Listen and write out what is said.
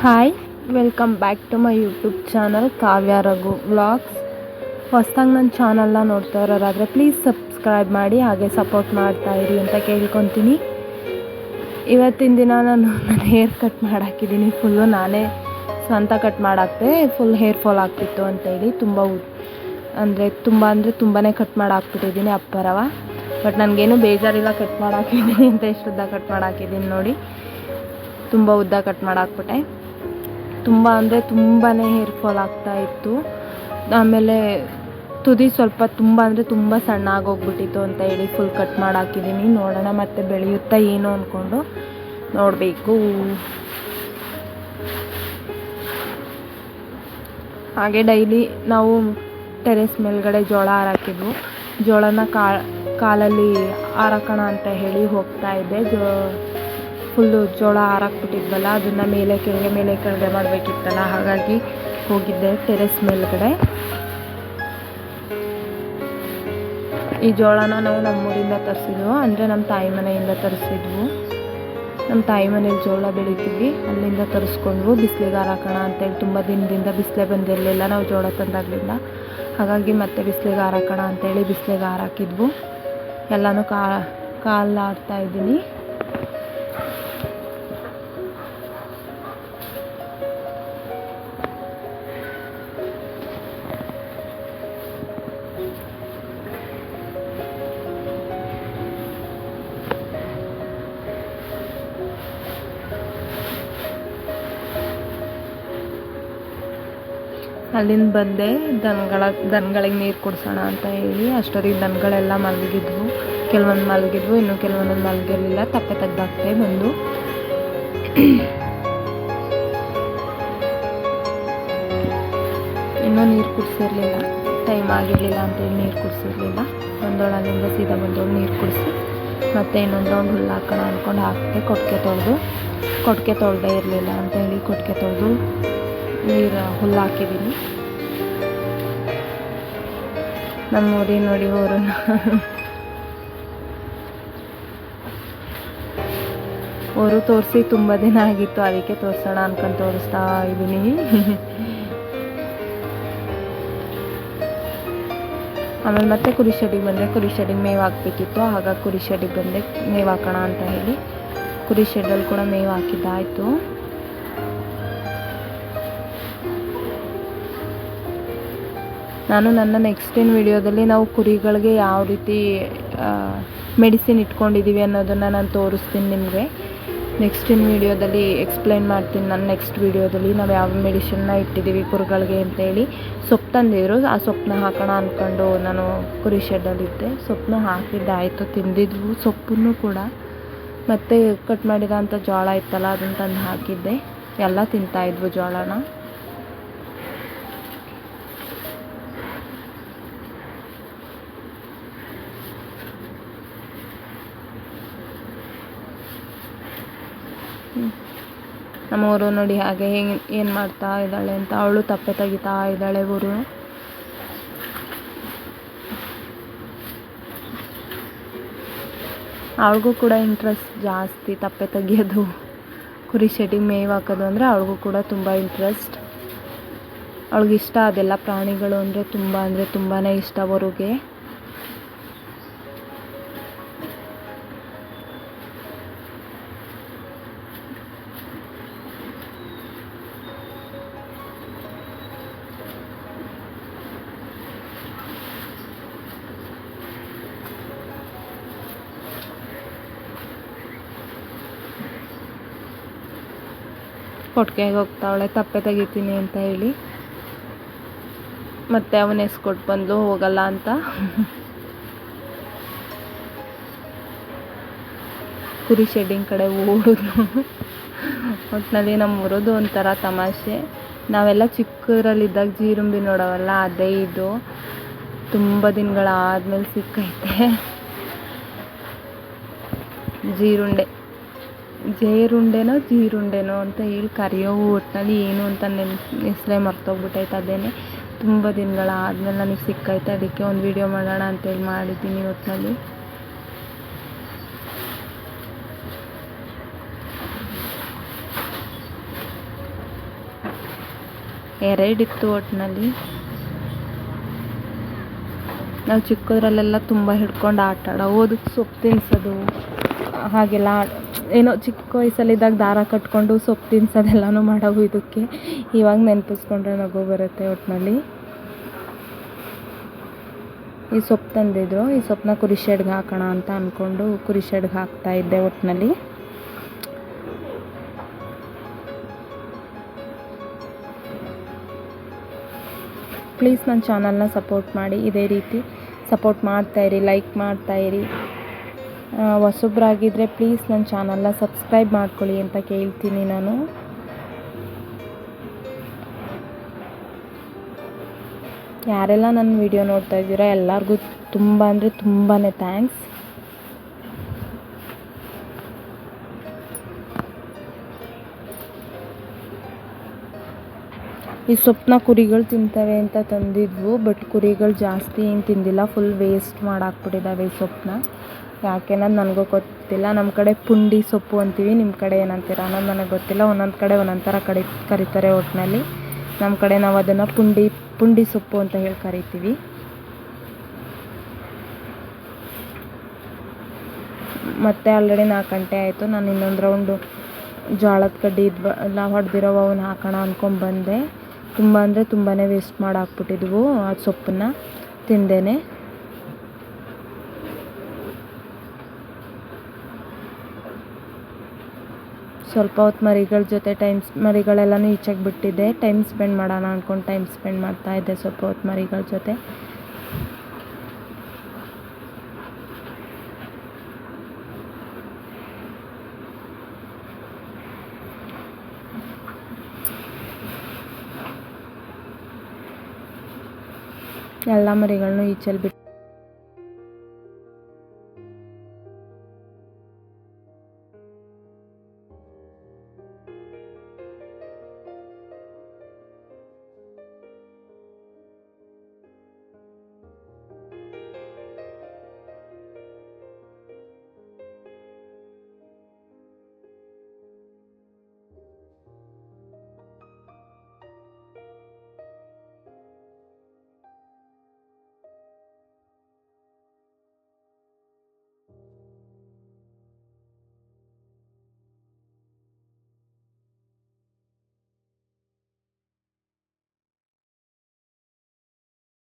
Hi welcome back to my YouTube channel Kavya Raghu vlogs ಹೊಸ್ದಾಗಿ ನನ್ನ ಚಾನಲ್ನ ನೋಡ್ತಾ ಇರೋರಾದರೆ ಪ್ಲೀಸ್ ಸಬ್ಸ್ಕ್ರೈಬ್ ಮಾಡಿ, ಹಾಗೆ ಸಪೋರ್ಟ್ ಮಾಡ್ತಾ ಇರಿ ಅಂತ ಕೇಳ್ಕೊತೀನಿ. ಇವತ್ತಿನ ದಿನ ನಾನು ನನ್ನ ಹೇರ್ ಕಟ್ ಮಾಡಾಕಿದ್ದೀನಿ. ಫುಲ್ಲು ನಾನೇ ಸ್ವಂತ ಕಟ್ ಮಾಡಾಕ್ತೆ ಫುಲ್ ಹೇರ್ ಫಾಲ್ ಆಗ್ತಿತ್ತು ಅಂತೇಳಿ ತುಂಬ ಅಂದರೆ ತುಂಬ ಅಂದರೆ ತುಂಬಾ ಕಟ್ ಮಾಡಾಕ್ಬಿಟ್ಟಿದ್ದೀನಿ ಅಪ್ಪರವ. ಬಟ್ ನನಗೇನು ಬೇಜಾರಿಲ್ಲ ಕಟ್ ಮಾಡಾಕಿದ್ದೀನಿ ಅಂತ ಎಷ್ಟು ಉದ್ದ ಕಟ್ ಮಾಡಾಕಿದ್ದೀನಿ ನೋಡಿ. ತುಂಬ ಉದ್ದ ಕಟ್ ಮಾಡಾಕ್ಬಿಟ್ಟೆ. ತುಂಬ ಅಂದರೆ ತುಂಬಾ ಹೇರ್ ಫಾಲ್ ಆಗ್ತಾ ಇತ್ತು. ಆಮೇಲೆ ತುದಿ ಸ್ವಲ್ಪ ತುಂಬ ಅಂದರೆ ತುಂಬ ಸಣ್ಣ ಆಗೋಗ್ಬಿಟ್ಟಿತ್ತು ಅಂತ ಹೇಳಿ ಫುಲ್ ಕಟ್ ಮಾಡಾಕಿದ್ದೀನಿ ನೋಡೋಣ ಮತ್ತೆ ಬೆಳೆಯುತ್ತಾ ಏನು ಅಂದ್ಕೊಂಡು ನೋಡಬೇಕು. ಹಾಗೆ ಡೈಲಿ ನಾವು ಟೆರೆಸ್ ಮೇಲ್ಗಡೆ ಜೋಳ ಹಾರಾಕಿದ್ವು. ಜೋಳನ ಕಾಲಲ್ಲಿ ಹಾರಾಕೋಣ ಅಂತ ಹೇಳಿ ಹೋಗ್ತಾ ಇದ್ದೆ. ಜೋ ಫುಲ್ಲು ಜೋಳ ಹಾರಾಕ್ಬಿಟ್ಟಿದ್ವಲ್ಲ, ಅದನ್ನು ಮೇಲೆ ಕೆಳಗೆ ಮೇಲೆ ಕೆಳಗೆ ಮಾಡಬೇಕಿತ್ತಲ್ಲ, ಹಾಗಾಗಿ ಹೋಗಿದ್ದೆ ಟೆರೆಸ್ ಮೇಲ್ಗಡೆ. ಈ ಜೋಳನ ನಾವು ನಮ್ಮೂರಿಂದ ತರಿಸಿದ್ವು, ಅಂದರೆ ನಮ್ಮ ತಾಯಿ ಮನೆಯಿಂದ ತರಿಸಿದ್ವು. ನಮ್ಮ ತಾಯಿ ಮನೇಲಿ ಜೋಳ ಬೆಳಿತೀವಿ, ಅಲ್ಲಿಂದ ತರಿಸ್ಕೊಂಡ್ವು, ಬಿಸಿಲಿಗೆ ಹಾರಾಕೋಣ ಅಂತೇಳಿ ತುಂಬ ದಿನದಿಂದ ಬಿಸಿಲೇ ಬಂದಿರಲಿಲ್ಲ ನಾವು ಜೋಳ ತಂದಾಗಲಿಂದ. ಹಾಗಾಗಿ ಮತ್ತೆ ಬಿಸಿಲಿಗೆ ಹಾರಾಕೋಣ ಅಂತೇಳಿ ಬಿಸಿಲಿಗೆ ಹಾರಾಕಿದ್ವು. ಎಲ್ಲನೂ ಕಾ, ಕಾಲು ಆಡ್ತಾ ಇದ್ದೀನಿ. ಅಲ್ಲಿಂದ ಬಂದೆ, ದನಗಳ, ದನಗಳಿಗೆ ನೀರು ಕುಡಿಸೋಣ ಅಂತ ಹೇಳಿ ಅಷ್ಟೊತ್ತಿಗೆ ದನಗಳೆಲ್ಲ ಮಲಗಿದ್ವು. ಕೆಲವೊಂದು ಮಲಗಿದ್ವು, ಇನ್ನು ಕೆಲವೊಂದು ಮಲಗಿರಲಿಲ್ಲ. ತಪ್ಪೆ ತೆಗ್ದಾಕ್ತೆ ಬಂದು. ಇನ್ನೂ ನೀರು ಕುಡಿಸಿರಲಿಲ್ಲ. ಟೈಮ್ ಆಗಿರಲಿಲ್ಲ ಅಂತೇಳಿ ನೀರು ಕುಡಿಸಿರಲಿಲ್ಲ. ಒಂದೊಳ ಅಲ್ಲಿಂದ ಸೀದಾ ಬಂದೋಳು ನೀರು ಕುಡಿಸಿ, ಮತ್ತು ಇನ್ನೊಂದು ರೌಂಡ್ ಹುಲ್ಲು ಹಾಕೋಣ ಅಂದ್ಕೊಂಡು ಹಾಕಿದೆ ಕೊಟ್ಟಿಗೆ ತೊಳೆದು, ಕೊಟ್ಟಿಗೆ ತೊಳೆದೇ ಇರಲಿಲ್ಲ ಅಂತೇಳಿ ಕೊಟ್ಟಿಗೆ ತೊಳೆದು ನೀರು ಹುಲ್ಲು ಹಾಕಿದ್ದೀನಿ ನಮ್ಮ ಊರಿ ನೋಡಿ ಅವರು ಅವರು ತೋರಿಸಿ ತುಂಬ ದಿನ ಆಗಿತ್ತು, ಅದಕ್ಕೆ ತೋರಿಸೋಣ ಅನ್ಕೊಂಡು ತೋರಿಸ್ತಾ ಇದ್ದೀನಿ ಆಮೇಲೆ ಮತ್ತೆ ಕುರಿ ಶೆಡಿಗೆ ಬಂದರೆ ಕುರಿ ಶೆಡಿಗೆ ಮೇವು ಹಾಕ್ಬೇಕಿತ್ತು, ಆಗ ಕುರಿ ಶೆಡಿಗೆ ಬಂದರೆ ಮೇವು ಹಾಕೋಣ ಅಂತ ಹೇಳಿ. ಕುರಿ ಶೆಡಲ್ಲಿ ಕೂಡ ಮೇವು ಹಾಕಿದ್ದಾಯಿತು. ನಾನು ನನ್ನ ನೆಕ್ಸ್ಟಿನ ವಿಡಿಯೋದಲ್ಲಿ ನಾವು ಕುರಿಗಳಿಗೆ ಯಾವ ರೀತಿ ಮೆಡಿಸಿನ್ ಇಟ್ಕೊಂಡಿದ್ದೀವಿ ಅನ್ನೋದನ್ನು ನಾನು ತೋರಿಸ್ತೀನಿ ನಿಮಗೆ. ನೆಕ್ಸ್ಟಿನ ವಿಡಿಯೋದಲ್ಲಿ ಎಕ್ಸ್ಪ್ಲೈನ್ ಮಾಡ್ತೀನಿ ನಾನು ನೆಕ್ಸ್ಟ್ ವಿಡಿಯೋದಲ್ಲಿ ನಾವು ಯಾವ ಮೆಡಿಸಿನ್ನ ಇಟ್ಟಿದ್ದೀವಿ ಕುರಿಗಳಿಗೆ ಅಂತೇಳಿ. ಸೊಪ್ಪು ತಂದಿದ್ರು, ಆ ಸೊಪ್ಪನ್ನ ಹಾಕೋಣ ಅಂದ್ಕೊಂಡು ನಾನು ಕುರಿ ಶೆಡ್ಡಲ್ಲಿದ್ದೆ ಸೊಪ್ಪನ್ನ ಹಾಕಿದ್ದಾಯಿತು ತಿಂದಿದ್ವು. ಸೊಪ್ಪನ್ನು ಕೂಡ ಮತ್ತು ಕಟ್ ಮಾಡಿದಂಥ ಜೋಳ ಇತ್ತಲ್ಲ, ಅದನ್ನು ತಂದು ಹಾಕಿದ್ದೆ. ಎಲ್ಲ ತಿಂತಾಯಿದ್ವು ಜೋಳನ. ನಮ್ಮವರು ನೋಡಿ ಹಾಗೆ ಹೆಂಗೆ ಏನು ಮಾಡ್ತಾ ಇದ್ದಾಳೆ ಅಂತ ಅವಳು ತಪ್ಪೆ ತೆಗಿತಾ ಇದ್ದಾಳೆ ಊರು. ಅವಳಿಗೂ ಕೂಡ ಇಂಟ್ರೆಸ್ಟ್ ಜಾಸ್ತಿ ತಪ್ಪೆ ತೆಗಿಯೋದು, ಕುರಿ ಶೆಟ್ಟಿಗೆ ಮೇವು ಹಾಕೋದು ಅಂದರೆ ಅವಳಿಗೂ ಕೂಡ ತುಂಬ ಇಂಟ್ರೆಸ್ಟ್ ಅವಳಿಗಿಷ್ಟ ಅದೆಲ್ಲ ಪ್ರಾಣಿಗಳು ಅಂದರೆ ತುಂಬ ಅಂದರೆ ತುಂಬಾ ಇಷ್ಟ ಅವರಿಗೆ ಕೊಟ್ಟಿಗೆಗೆ ಹೋಗ್ತಾವಳೆ ತಪ್ಪೆ ತೆಗಿತೀನಿ ಅಂತ ಹೇಳಿ. ಮತ್ತೆ ಅವನ ಎಸ್ಕೊಟ್ಟು ಬಂದು ಹೋಗಲ್ಲ ಅಂತ. ಕುರಿ ಶೆಡ್ಡಿಂಗ್ ಕಡೆ ಓಡೋದು. ಒಟ್ಟಿನಲ್ಲಿ ನಮ್ಮ ಊರೋದು ಒಂಥರ ತಮಾಷೆ. ನಾವೆಲ್ಲ ಚಿಕ್ಕದ್ರಲ್ಲಿದ್ದಾಗ ಜೀರುಂಬಿ ನೋಡೋವಲ್ಲ, ಅದೇ ಇದು. ತುಂಬ ದಿನಗಳಾದ್ಮೇಲೆ ಸಿಕ್ಕೈತೆ. ಜೀರುಂಡೆ. ಜೇರುಂಡೆನೋ ಜೀರುಂಡೆನೋ ಅಂತ ಹೇಳಿ ಕರೆಯೋ ಒಟ್ಟಿನಲ್ಲಿ ಏನು ಅಂತ ನೆನ್, ಹೆಸ್ರೇ ಮರ್ತೋಗ್ಬಿಟ್ಟೈತೆ ಅದೇನೆ. ತುಂಬ ದಿನಗಳಾದ್ಮೇಲೆ ನನಗೆ ಸಿಕ್ಕೈತೆ, ಅದಕ್ಕೆ ಒಂದು ವೀಡಿಯೋ ಮಾಡೋಣ ಅಂತೇಳಿ ಮಾಡಿದ್ದೀನಿ ಒಟ್ಟಿನಲ್ಲಿ ಎರಡಿತ್ತು ಒಟ್ಟಿನಲ್ಲಿ ನಾವು ಚಿಕ್ಕದ್ರಲ್ಲೆಲ್ಲ ತುಂಬ ಹಿಡ್ಕೊಂಡು ಆಟ ಆಡೋ ಓದಕ್ಕೆ ಸೊಪ್ಪು ತಿನ್ಸೋದು ಹಾಗೆಲ್ಲ ಏನೋ ಚಿಕ್ಕ ವಯಸ್ಸಲ್ಲಿದ್ದಾಗ ದಾರ ಕಟ್ಕೊಂಡು ಸೊಪ್ಪು ತಿನ್ಸೋದೆಲ್ಲನೂ ಮಾಡೋವು ಇದಕ್ಕೆ. ಇವಾಗ ನೆನಪಿಸ್ಕೊಂಡ್ರೆ ನಗು ಬರುತ್ತೆ ಒಟ್ಟಿನಲ್ಲಿ ಈ ಸೊಪ್ಪು ತಂದಿದ್ರು. ಈ ಸೊಪ್ಪನ್ನ ಕುರಿ ಶೆಡ್ಗೆ ಹಾಕೋಣ ಅಂತ ಅಂದ್ಕೊಂಡು ಕುರಿ ಶೆಡ್ಗೆ ಹಾಕ್ತಾ ಇದ್ದೆ ಒಟ್ಟಿನಲ್ಲಿ ಪ್ಲೀಸ್ ನನ್ನ ಚಾನಲ್ನ ಸಪೋರ್ಟ್ ಮಾಡಿ. ಇದೇ ರೀತಿ ಸಪೋರ್ಟ್ ಮಾಡ್ತಾಯಿರಿ ಲೈಕ್ ಮಾಡ್ತಾಯಿರಿ ಹೊಸಬ್ರಾಗಿದ್ದರೆ ಪ್ಲೀಸ್ ನನ್ನ ಚಾನಲ್ನ ಸಬ್ಸ್ಕ್ರೈಬ್ ಮಾಡ್ಕೊಳ್ಳಿ ಅಂತ ಕೇಳ್ತೀನಿ ನಾನು. ಯಾರೆಲ್ಲ ನನ್ನ ವಿಡಿಯೋ ನೋಡ್ತಾ ಇದ್ದೀರಾ ಎಲ್ಲರಿಗೂ ತುಂಬ ಅಂದರೆ ತುಂಬಾ ಥ್ಯಾಂಕ್ಸ್ ಈ ಸೊಪ್ಪನ್ನ ಕುರಿಗಳು ತಿಂತವೆ ಅಂತ ತಂದಿದ್ವು ಬಟ್ ಕುರಿಗಳು ಜಾಸ್ತಿ ಏನು ತಿಂದಿಲ್ಲ. ಫುಲ್ ವೇಸ್ಟ್ ಮಾಡಾಕ್ಬಿಟ್ಟಿದ್ದಾವೆ ಈ ಸೊಪ್ಪನ್ನ ಯಾಕೆನ್ನೋದು ನನಗೂ ಗೊತ್ತಿಲ್ಲ. ನಮ್ಮ ಕಡೆ ಪುಂಡಿ ಸೊಪ್ಪು ಅಂತೀವಿ ನಿಮ್ಮ ಕಡೆ ಏನಂತೀರ ಅನ್ನೋದು ನನಗೆ ಗೊತ್ತಿಲ್ಲ. ಒಂದೊಂದು ಕಡೆ ಒಂದೊಂದು ಥರ ಕಡಿ ಕರೀತಾರೆ ಒಟ್ಟಿನಲ್ಲಿ ನಮ್ಮ ಕಡೆ ನಾವು ಅದನ್ನು ಪುಂಡಿ ಪುಂಡಿ ಸೊಪ್ಪು ಅಂತ ಹೇಳಿ ಕರಿತೀವಿ. ಮತ್ತೆ ಆಲ್ರೆಡಿ ನಾಲ್ಕು ಗಂಟೆ ಆಯಿತು. ನಾನು ಇನ್ನೊಂದು ರೌಂಡು ಜೋಳದ ಕಡ್ಡಿ ಇದ್ವ ಎಲ್ಲ ಹೊಡೆದಿರೋ ಅವನ್ನ ಹಾಕೋಣ ಅಂದ್ಕೊಂಬಂದೆ ತುಂಬ ಅಂದರೆ ತುಂಬಾ ವೇಸ್ಟ್ ಮಾಡಿ ಹಾಕ್ಬಿಟ್ಟಿದ್ವು ಆ ಸೊಪ್ಪನ್ನು ತಿಂದೇನೆ. ಸ್ವಲ್ಪ ಹೊತ್ತು ಮರಿಗಳ ಜೊತೆ ಟೈಮ್ ಮರಿಗಳೆಲ್ಲನೂ ಈಚೆಗೆ ಬಿಟ್ಟಿದ್ದೆ. ಟೈಮ್ ಸ್ಪೆಂಡ್ ಮಾಡೋಣ ಅಂದ್ಕೊಂಡು ಟೈಮ್ ಸ್ಪೆಂಡ್ ಮಾಡ್ತಾಯಿದ್ದೆ ಸ್ವಲ್ಪ ಹೊತ್ತು ಮರಿಗಳ ಜೊತೆ. ಎಲ್ಲ ಮರಿಗಳನ್ನು ಈಚೆಲ್ಲಿ ಬಿಟ್ಟು